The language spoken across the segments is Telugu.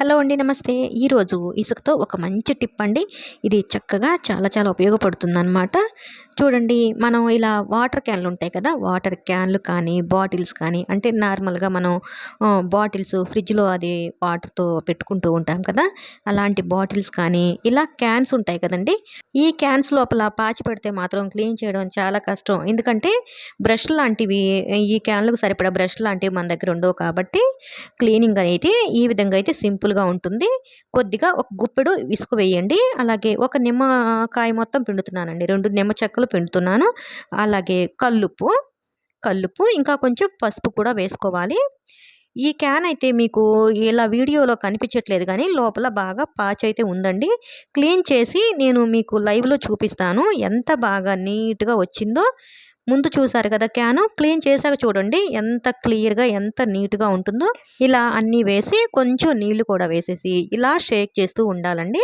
హలో అండి నమస్తే. ఈరోజు ఇసుకతో ఒక మంచి టిప్ అండి. ఇది చక్కగా చాలా చాలా ఉపయోగపడుతుందన్నమాట. చూడండి మనం ఇలా వాటర్ క్యాన్లు ఉంటాయి కదా వాటర్ క్యాన్లు కానీ బాటిల్స్ కానీ అంటే నార్మల్గా మనం బాటిల్స్ ఫ్రిడ్జ్లో అది వాటర్తో పెట్టుకుంటూ ఉంటాం కదా అలాంటి బాటిల్స్ కానీ ఇలా క్యాన్స్ ఉంటాయి కదండి. ఈ క్యాన్స్ లోపల పాచి పెడితే మాత్రం క్లీన్ చేయడం చాలా కష్టం. ఎందుకంటే బ్రష్ లాంటివి ఈ క్యాన్లకు సరిపడా బ్రష్ లాంటివి మన దగ్గర ఉండవు కాబట్టి క్లీనింగ్ అనేది ఈ విధంగా అయితే సింపుల్గా ఉంటుంది. కొద్దిగా ఒక గుప్పెడు ఇసుక వేయండి. అలాగే ఒక నిమ్మకాయ మొత్తం పిండుతున్నానండి. రెండు నిమ్మ చెక్కలు పిండుతున్నాను. అలాగే కల్లుప్పు కల్లుప్పు ఇంకా కొంచెం పసుపు కూడా వేసుకోవాలి. ఈ క్యాన్ అయితే మీకు ఇలా వీడియోలో కనిపించట్లేదు కానీ లోపల బాగా పాచ్ అయితే ఉందండి. క్లీన్ చేసి నేను మీకు లైవ్లో చూపిస్తాను ఎంత బాగా నీట్గా వచ్చిందో. ముందు చూసారు కదా క్యాను క్లీన్ చేశాక చూడండి ఎంత క్లియర్గా ఎంత నీట్గా ఉంటుందో. ఇలా అన్నీ వేసి కొంచెం నీళ్ళు కూడా వేసేసి ఇలా షేక్ చేస్తూ ఉండాలండి.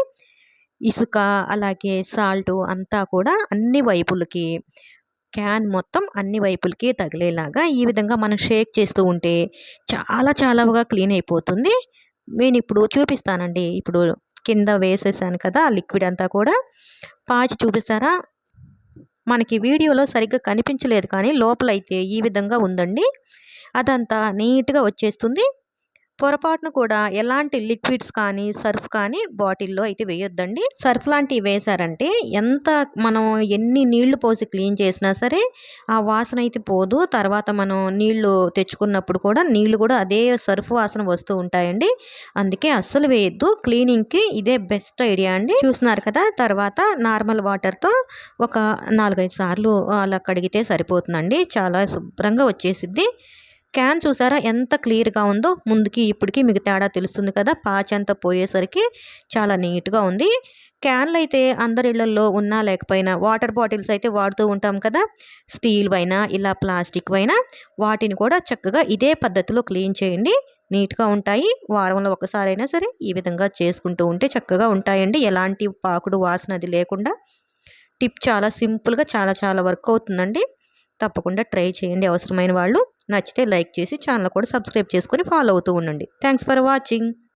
ఇసుక అలాగే సాల్ట్ అంతా కూడా అన్ని వైపులకి క్యాన్ మొత్తం అన్ని వైపులకి తగిలేలాగా ఈ విధంగా మనం షేక్ చేస్తూ ఉంటే చాలా చాలాగా క్లీన్ అయిపోతుంది. నేను ఇప్పుడు చూపిస్తానండి. ఇప్పుడు కింద వేసేసాను కదా లిక్విడ్ అంతా కూడా. పాచి చూపిస్తారా? మనకి వీడియోలో సరిగ్గా కనిపించలేదు కానీ లోపలైతే ఈ విధంగా ఉందండి. అదంతా నీట్గా వచ్చేస్తుంది. పొరపాటును కూడా ఎలాంటి లిక్విడ్స్ కానీ సర్ఫ్ కానీ బాటిల్లో అయితే వేయొద్దండి. సర్ఫ్ లాంటివి వేశారంటే ఎంత మనం ఎన్ని నీళ్ళు పోసి క్లీన్ చేసినా సరే ఆ వాసన అయితే పోదు. తర్వాత మనం నీళ్ళు తెచ్చుకున్నప్పుడు కూడా నీళ్ళు కూడా అదే సర్ఫ్ వాసన వస్తూ ఉంటాయండి. అందుకే అస్సలు వేయద్దు. క్లీనింగ్కి ఇదే బెస్ట్ ఐడియా అండి. చూస్తున్నారు కదా తర్వాత నార్మల్ వాటర్తో ఒక నాలుగైదు సార్లు అలా కడిగితే సరిపోతుందండి. చాలా శుభ్రంగా వచ్చేసిద్ది. క్యాన్ చూసారా? ఎంత క్లియర్గా ఉందో ముందుకి ఇప్పటికి మీకు తేడా తెలుస్తుంది కదా? పాచ్ అంతా పోయేసరికి చాలా నీట్గా ఉంది. క్యాన్లు అయితే అందరి ఇళ్ళలో ఉన్నా లేకపోయినా వాటర్ బాటిల్స్ అయితే వాడుతూ ఉంటాం కదా? స్టీల్ అయినా ఇలా ప్లాస్టిక్ అయినా వాటిని కూడా చక్కగా ఇదే పద్ధతిలో క్లీన్ చేయండి. నీట్గా ఉంటాయి. వారంలో ఒకసారైనా సరే ఈ విధంగా చేసుకుంటూ ఉంటే చక్కగా ఉంటాయండి. ఎలాంటి పాకుడు వాసన అది లేకుండా. టిప్ చాలా సింపుల్గా చాలా చాలా వర్క్ అవుతుందండి. తప్పకుండా ట్రై చేయండి అవసరమైన వాళ్ళు. నచ్చితే లైక్ చేసి ఛానల్ కూడా సబ్స్క్రైబ్ చేసుకొని ఫాలో అవుతూ ఉండండి. Thanks for watching.